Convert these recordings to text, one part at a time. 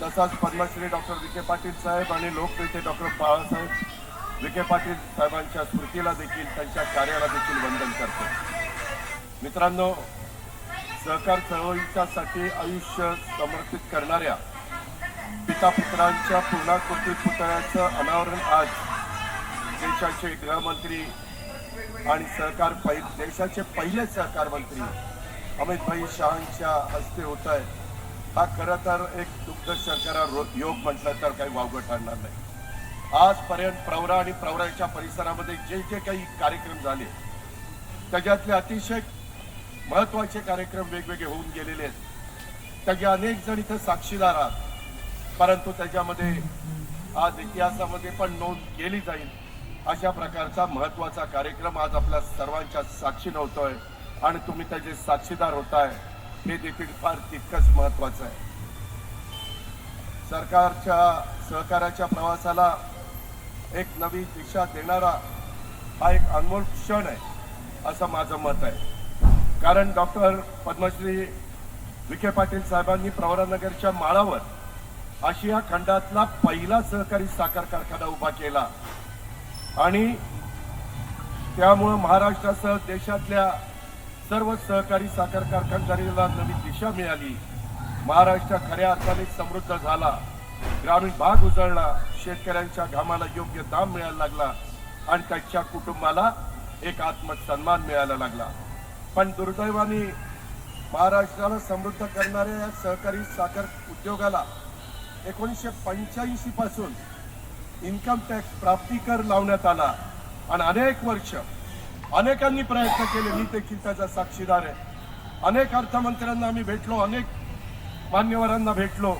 तसाच पद्मश्री डॉक्टर विखे पाटील साहेब आणि लोकनेते डॉक्टर बाळासाहेब विखे पाटील साहेबांच्या स्मृतीला देखील त्यांच्या कार्याला देखील वंदन करतो. मित्रांनो सहकार चळवळीच्यासाठी आयुष्य समर्पित करणाऱ्या पिता पुत्रांच्या पूर्णाकृती पुतळ्याचं अनावरण आज देशाचे गृहमंत्री आणि सहकार पहि देशाचे पहिले सहकार मंत्री अमित भाई शहांच्या हस्ते होत आहे. हा खरं तर एक दुग्ध शर्करा योग म्हटलं तर काही वावगं ठरणार नाही. आजपर्यंत प्रवरा आणि प्रवराच्या परिसरामध्ये जे जे काही कार्यक्रम झाले त्याच्यातले अतिशय महत्त्वाचे कार्यक्रम वेगवेगळे होऊन गेलेले आहेत. त्याचे अनेक जण इथं साक्षीदार आहात. परंतु त्याच्यामध्ये आज इतिहासामध्ये पण नोंद केली जाईल अशा प्रकारचा महत्त्वाचा कार्यक्रम आज आपल्या सर्वांच्या साक्षीनं होतोय. आणि तुम्ही त्याचे साक्षीदार होताय. हे देखील फार तितकंच महत्वाचं आहे. सरकारच्या सहकाराच्या प्रवासाला एक नवी दिशा देणारा हा एक अनमोल क्षण आहे असं माझं मत आहे. कारण डॉक्टर पद्मश्री विखे पाटील साहेबांनी प्रवरानगरच्या माळावर आशिया खंडातला पहिला सहकारी साखर कारखाना उभा केला. आणि त्यामुळं महाराष्ट्रासह देशातल्या सर्व सहकारी साखर कारखानदारीला नवी दिशा मिळाली. महाराष्ट्र खऱ्या अर्थाने समृद्ध झाला. ग्रामीण भाग उजळला. शेतकऱ्यांच्या घामाला योग्य दाम मिळायला लागला. आणि त्यांच्या कुटुंबाला एक आत्मसन्मान मिळायला लागला. पण दुर्दैवाने महाराष्ट्राला समृद्ध करणाऱ्या या सहकारी साखर उद्योगाला एकोणीसशे पंच्याऐंशी पासून इन्कम टॅक्स प्राप्तिकर लावण्यात आला. आणि अनेक वर्ष अनेकांनी प्रयत्न केले मी देखील त्याचा साक्षीदार आहे. अनेक अर्थमंत्र्यांना आम्ही भेटलो अनेक मान्यवरांना भेटलो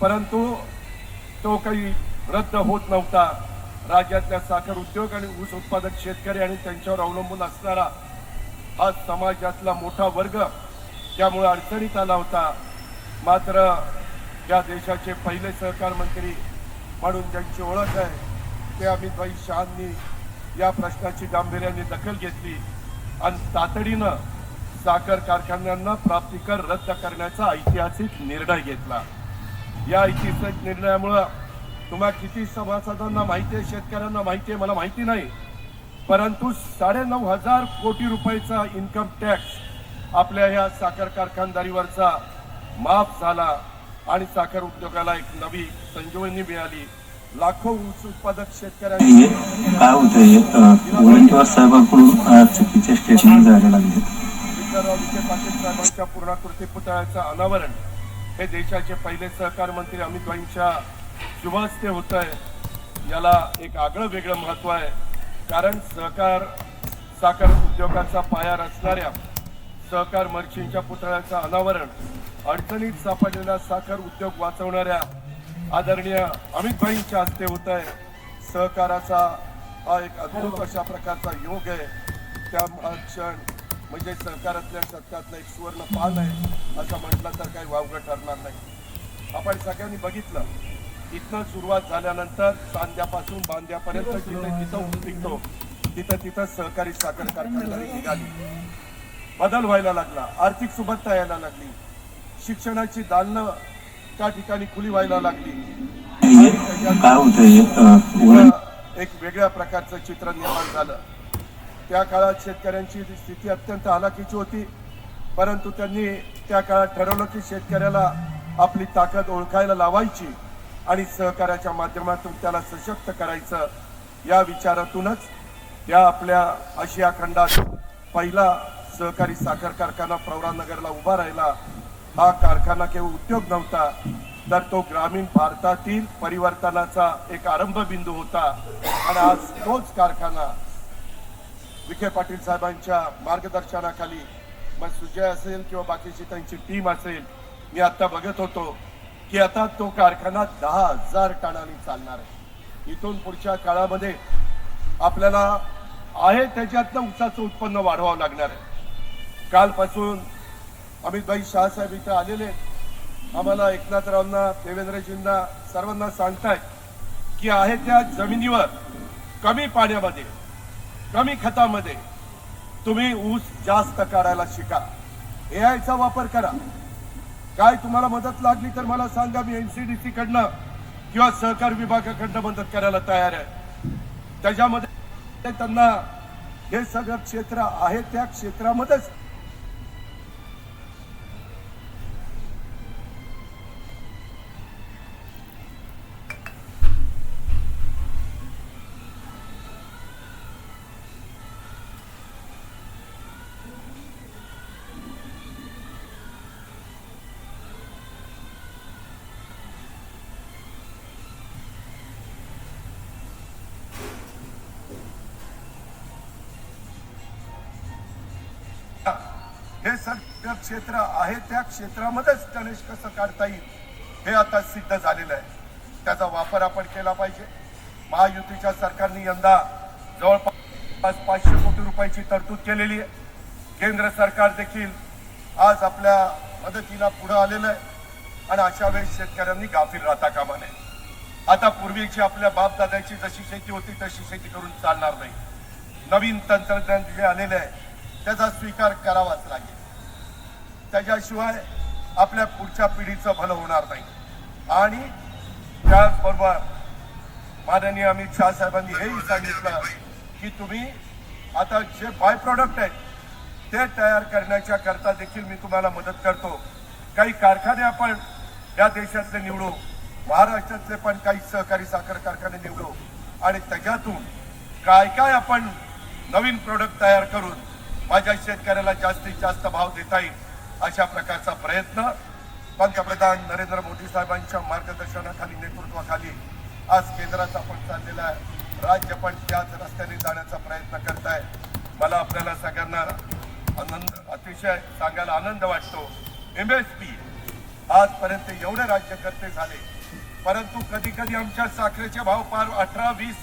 परंतु तो काही रद्द होत नव्हता. राज्यातल्या साखर उद्योग आणि ऊस उत्पादक शेतकरी आणि त्यांच्यावर अवलंबून असणारा हा समाजातला मोठा वर्ग त्यामुळे अडचणीत आला होता. मात्र या देशाचे पहिले सहकार मंत्री म्हणून ज्यांची ओळख आहे ते अमितभाई शहांनी या प्रश्नाची गांभीर्याने दखल घेतली आणि तातडीनं साखर कारखान्यांना प्राप्तिकर रद्द करण्याचा ऐतिहासिक निर्णय घेतला. या ऐतिहासिक निर्णयामुळं तुम्हाला किती सभासदांना माहिती आहे शेतकऱ्यांना माहिती आहे मला माहिती नाही परंतु साडेनऊ हजार कोटी रुपयाचा इन्कम टॅक्स आपल्या ह्या साखर कारखानदारीवरचा माफ झाला आणि साखर उद्योगाला एक नवी संजीवनी मिळाली. लाखो ऊस उत्पादक शेतकऱ्यांनी काय होतंय? अं, वडीलवार साहेबांकडून चुकीचे स्टेटमेंट जायला लागले विठ्ठलराव विखे पाटील साहेबांच्या पूर्णाकृती पुतळ्याचं अनावरण. हे देशाचे पहिले सहकार मंत्री अमितभाईंच्या शुभहस्ते होत आहे याला एक आगळं वेगळं महत्त्व आहे. कारण सहकार साखर उद्योगाचा पाया रचणाऱ्या सहकार मर्चींच्या पुतळ्याचं अनावरण अडचणीत सापडलेला साखर उद्योग वाचवणाऱ्या आदरणीय अमितभाईंच्या हस्ते होत आहे. सहकाराचा हा एक अद्भुत अशा प्रकारचा योग आहे. त्या क्षण म्हणजे सहकारातल्या सत्यातलं एक सुवर्ण पान आहे असं म्हटलं तर काही वावगं ठरणार नाही. आपण सगळ्यांनी बघितलं. इथनं सुरुवात झाल्यानंतर सांध्यापासून बांध्यापर्यंत जिथे जिथं निघतो तिथं तिथं सहकारी साखर कारखानदारी निघाली. बदल व्हायला लागला. आर्थिक सुबत्ता यायला लागली. शिक्षणाची दालनं त्या ठिकाणी खुली व्हायला लागली. एक वेगळ्या प्रकारचं चित्र निर्माण झालं. त्या काळात शेतकऱ्यांची स्थिती अत्यंत हलाखीची होती. परंतु त्यांनी त्या काळात ठरवलं की शेतकऱ्याला आपली ताकद ओळखायला लावायची आणि सहकार्याच्या माध्यमातून त्याला सशक्त करायचं या विचारातूनच त्या आपल्या आशिया खंडात पहिला सहकारी साखर कारखाना प्रवरानगरला उभा राहिला. हा कारखाना केवळ उद्योग नव्हता तर तो ग्रामीण भारतातील परिवर्तनाचा एक आरंभ बिंदू होता. आणि आज तोच कारखाना विखे पाटील साहेबांच्या मार्गदर्शनाखाली मग सुजय असेल किंवा बाकीची त्यांची टीम असेल मी आता बघत होतो की आता तो कारखाना दहा हजार टनाने चालणार आहे. इथून पुढच्या काळामध्ये आपल्याला आहे त्याच्यातनं ऊसाचं उत्पन्न वाढवावं लागणार आहे. कालपासून अमितभाई शहासाहेब इथं आलेले आम्हाला एकनाथरावांना देवेंद्रजींना सर्वांना सांगतायत की आहे त्या जमिनीवर कमी पाण्यामध्ये कमी खतामध्ये तुम्ही ऊस जास्त काढायला शिका. एआयचा वापर करा. काय तुम्हाला मदत लागली तर मला सांगा मी एनसीडीसी कडनं किंवा सहकार विभागाकडनं मदत करायला तयार आहे. त्याच्यामध्ये त्यांना हे सगळं क्षेत्र आहे त्या क्षेत्रामध्येच हे सगळं क्षेत्र आहे त्या क्षेत्रामध्येच गणेश कसं काढता येईल हे आता सिद्ध झालेलं आहे. त्याचा वापर आपण केला पाहिजे. महायुतीच्या सरकारने यंदा जवळपास पाचशे कोटी रुपयाची तरतूद केलेली आहे. केंद्र सरकार देखील आज आपल्या मदतीला पुढे आलेलं आहे. आणि अशा वेळेस शेतकऱ्यांनी गाफील राहता कामा नये. आता पूर्वीची आपल्या बापदादाची जशी शेती होती तशी शेती करून चालणार नाही. नवीन तंत्रज्ञान जे आलेलं आहे त्याचा स्वीकार करावाच लागेल. त्याच्याशिवाय आपल्या पुढच्या पिढीचं भलं होणार नाही. आणि त्याचबरोबर माननीय अमित शहा साहेबांनी हेही सांगितलं की तुम्ही आता जे बाय प्रॉडक्ट आहेत ते तयार करण्याच्या करता देखील मी तुम्हाला मदत करतो. काही कारखाने आपण या देशातले निवडू महाराष्ट्रातले पण काही सहकारी साखर कारखाने निवडू आणि त्याच्यातून काय काय आपण नवीन प्रोडक्ट तयार करून माझ्या शेतकऱ्याला जास्तीत जास्त भाव देता येईल अशा प्रकारचा प्रयत्न पंतप्रधान नरेंद्र मोदी साहेबांच्या मार्गदर्शनाखाली नेतृत्वाखाली आज केंद्रात आपण चाललेला आहे. राज्य पण त्याच रस्त्याने जाण्याचा प्रयत्न करत आहे मला आपल्याला सगळ्यांना आनंद अतिशय सांगायला आनंद वाटतो. एम एस पी आजपर्यंत एवढे राज्यकर्ते झाले. परंतु कधी कधी आमच्या साखरेचे भाव फार अठरा वीस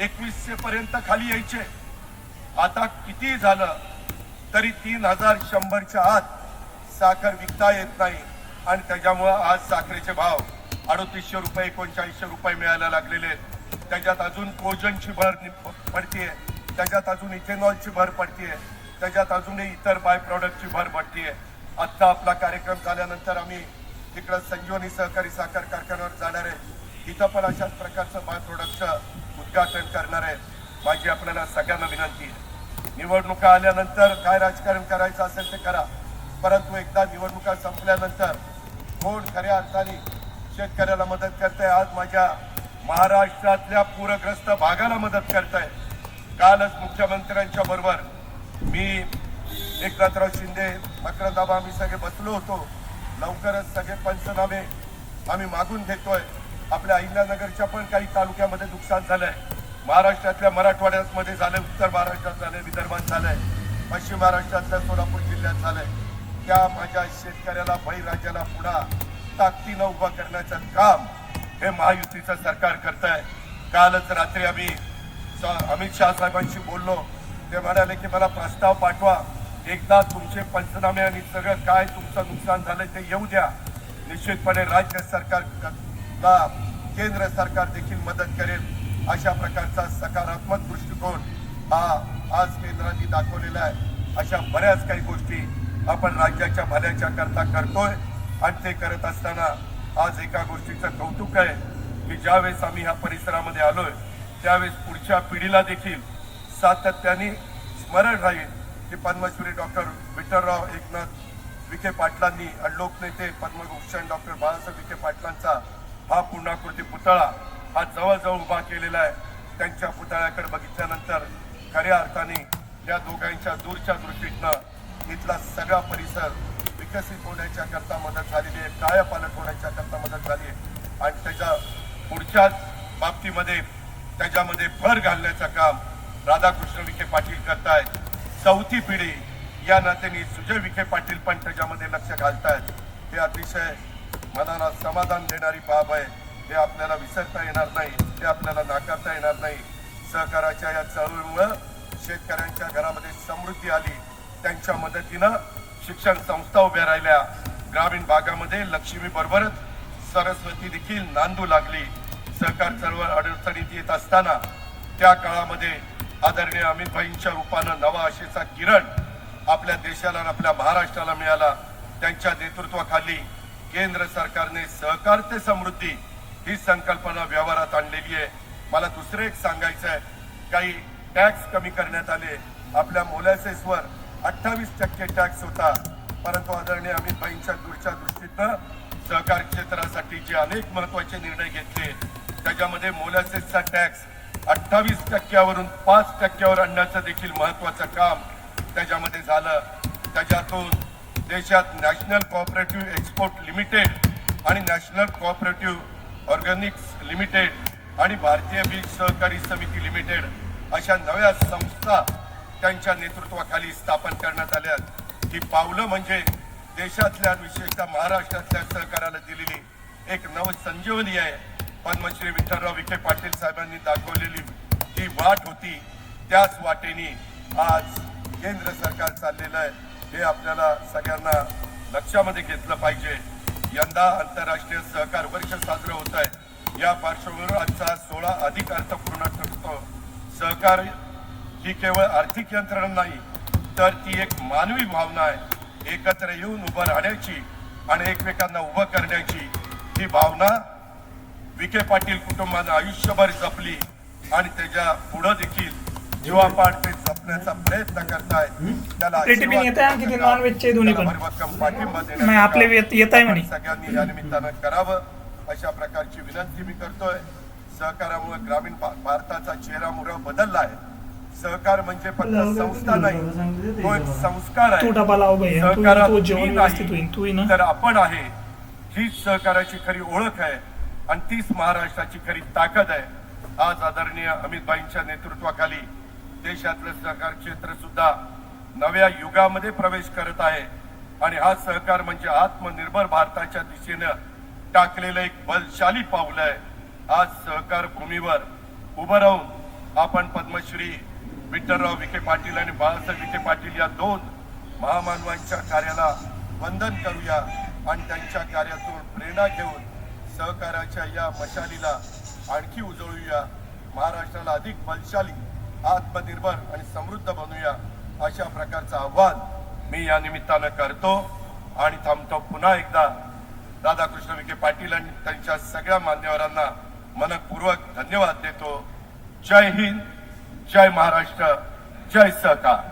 एकवीसशे पर्यंत खाली यायचे. आता किती झालं? तरी तीन हजार शंभरच्या आत साखर विकता येत नाही. आणि त्याच्यामुळं आज साखरेचे भाव अडोतीसशे रुपये एकोणचाळीसशे रुपये मिळायला लागलेले आहेत. त्याच्यात अजून कोजनची भर नि- पडतीये. त्याच्यात अजून इथेनॉलची भर पडतीये. त्याच्यात अजूनही इतर बाय प्रॉडक्टची भर पडतीये. आत्ता आपला कार्यक्रम झाल्यानंतर आम्ही तिकडं संजीवनी सहकारी साखर कारखान्यावर जाणार आहे. तिथं पण अशाच प्रकारचं बाय प्रोडक्टचं उद्घाटन करणार आहे. माझी आपल्याला सगळ्यांना विनंती आहे. निवडणुका आल्यानंतर काय राजकारण करायचं असेल ते करा. परंतु एकदा निवडणुका संपल्यानंतर कोण खऱ्या अर्थाने शेतकऱ्याला मदत करते आज माझ्या महाराष्ट्रातल्या पूरग्रस्त भागाला मदत करताय. कालच मुख्यमंत्र्यांच्या बरोबर मी एकनाथराव शिंदे अक्रदाबा आम्ही सगळे बसलो होतो. लवकरच सगळे पंचनामे आम्ही मागून घेतोय. आपल्या अहिल्यानगरच्या पण काही तालुक्यामध्ये नुकसान झालंय. महाराष्ट्रातल्या मराठवाड्यामध्ये झालं उत्तर महाराष्ट्रात झालं विदर्भात झालंय पश्चिम महाराष्ट्रातल्या सोलापूर जिल्ह्यात झालंय. त्या माझ्या शेतकऱ्याला बळीराजाला पुन्हा ताकदीनं उभं करण्याचं काम हे महायुतीचं सरकार करत आहे कालच रात्री आम्ही स- अमित शहा साहेबांशी बोललो. ते म्हणाले की मला प्रस्ताव पाठवा. एकदा तुमचे पंचनामे आणि सगळं काय तुमचं नुकसान झालंय ते येऊ द्या. निश्चितपणे राज्य सरकारला केंद्र सरकार देखील मदत करेल. अशा प्रकारचा सकारात्मक दृष्टिकोन हा आज केंद्राने दाखवलेला आहे. अशा बऱ्याच काही गोष्टी आपण राज्याच्या भल्याच्या करता करतोय. आणि ते करत असताना आज एका गोष्टीचं कौतुक आहे की ज्यावेळेस आम्ही ह्या परिसरामध्ये आलोय त्यावेळेस पुढच्या पिढीला देखील सातत्याने स्मरण राहील की पद्मश्री डॉक्टर विठ्ठलराव एकनाथ विखे पाटलांनी अडलोक नेते पद्मभूषण डॉक्टर बाळासाहेब विखे पाटलांचा हा पूर्णाकृती पुतळा हा जवळजवळ उभा केलेला आहे. त्यांच्या पुतळ्याकडे बघितल्यानंतर खऱ्या अर्थाने या दोघांच्या दूरच्या दृष्टीतनं इथला सगळा परिसर विकसित होण्याच्या करता मदत झालेली आहे कायापालट होण्याच्या करता मदत झाली आहे. आणि त्याच्या पुढच्याच बाबतीमध्ये त्याच्यामध्ये भर घालण्याचं काम राधाकृष्ण विखे पाटील करतायत. चौथी पिढी या नात्याने सुजय विखे पाटील पण त्याच्यामध्ये लक्ष घालतायत. हे अतिशय मनाला समाधान देणारी बाब आहे. हे आपल्याला विसरता येणार नाही ते आपल्याला नाकारता येणार नाही सहकाराच्या या चळवळीमुळं शेतकऱ्यांच्या घरामध्ये समृद्धी आली. त्यांच्या मदतीनं शिक्षण संस्था उभ्या राहिल्या. ग्रामीण भागामध्ये लक्ष्मी बरोबरच सरस्वती देखील नांदू लागली. सहकार चळवळ अडचणीत येत असताना त्या काळामध्ये आदरणीय अमितभाईंच्या रूपानं नवा आशेचा किरण आपल्या देशाला आणि आपल्या महाराष्ट्राला मिळाला. त्यांच्या नेतृत्वाखाली केंद्र सरकारने सहकार ते समृद्धी ही संकल्पना व्यवहारात आणलेली आहे. मला दुसरं एक सांगायचं आहे. काही टॅक्स कमी करण्यात आले. आपल्या मोलॅसेसवर अठ्ठावीस टक्के टॅक्स होता. परंतु आदरणीय अमित भाईंच्या दूरच्या दृष्टीनं सहकार क्षेत्रासाठी जे अनेक महत्त्वाचे निर्णय घेतले त्याच्यामध्ये मोलॅसेसचा टॅक्स अठ्ठावीस टक्क्यावरून पाच टक्क्यावर आणण्याचं देखील महत्वाचं काम त्याच्यामध्ये झालं. त्याच्यातून देशात नॅशनल कॉपरेटिव्ह एक्सपोर्ट लिमिटेड आणि नॅशनल कॉपरेटिव्ह ऑर्गॅनिक्स लिमिटेड आणि भारतीय बीज सहकारी समिती लिमिटेड अशा नव्या संस्था त्यांच्या नेतृत्वाखाली स्थापन करण्यात आल्या ही पावलं म्हणजे देशातल्या विशेषतः महाराष्ट्रातल्या सहकाराला दिलेली एक नवसंजीवनी आहे. पद्मश्री विठ्ठलराव विखे पाटील साहेबांनी दाखवलेली जी वाट होती त्याच वाटेने आज केंद्र सरकार चाललेलं आहे. हे आपल्याला सगळ्यांना लक्षामध्ये घेतलं पाहिजे. यंदा आंतरराष्ट्रीय सहकार वर्ष साजरं होत आहे. या पार्श्वभूमीवर आजचा सोहळा अधिक अर्थपूर्ण ठरतो. सहकार ही केवळ आर्थिक यंत्रणा नाही तर ती एक मानवी भावना आहे. एकत्र येऊन उभं राहण्याची आणि एकमेकांना उभं करण्याची ही भावना विखे पाटील कुटुंबानं आयुष्यभर जपली आणि त्याच्या पुढं देखील जीवापाड प्रयत्न त्याला नॉनव्हेजचे दोन्ही पण. नाही, आपले येत- आहे म्हणे. सगळ्यांनी या निमित्तानं करावं. अशा प्रकारची विनंती मी करतोय. सहकारामुळे ग्रामीण भारताचा चेहरा मोहरा बदलला आहे सहकार म्हणजे फक्त संस्था नाही तो एक संस्कार आहे. तर आपण आहे. हीच सहकाराची खरी ओळख आहे आणि तीच महाराष्ट्राची खरी ताकद आहे. आज आदरणीय अमितभाईंच्या नेतृत्वाखाली देशातलं सहकार क्षेत्र सुद्धा नव्या युगामध्ये प्रवेश करत आहे. आणि हा सहकार म्हणजे आत्मनिर्भर भारताच्या दिशेनं टाकलेलं एक बलशाली पाऊल आहे. आज सहकार भूमीवर उभं राहून आपण पद्मश्री विठ्ठलराव विखे पाटील आणि बाळासाहेब विखे पाटील या दोन महामानवांच्या कार्याला वंदन करूया आणि त्यांच्या कार्यातून प्रेरणा घेऊन सहकाराच्या या मशालीला आणखी उजळूया. महाराष्ट्राला अधिक बलशाली आत्मनिर्भर आणि समृद्ध बनूया अशा प्रकारचं आव्हान मी या निमित्तानं करतो. आणि थांबतो पुन्हा एकदा. राधाकृष्ण विखे पाटील आणि त्यांच्या सगळ्या मान्यवरांना मनपूर्वक धन्यवाद देतो. जय हिंद जय महाराष्ट्र जय सहकार.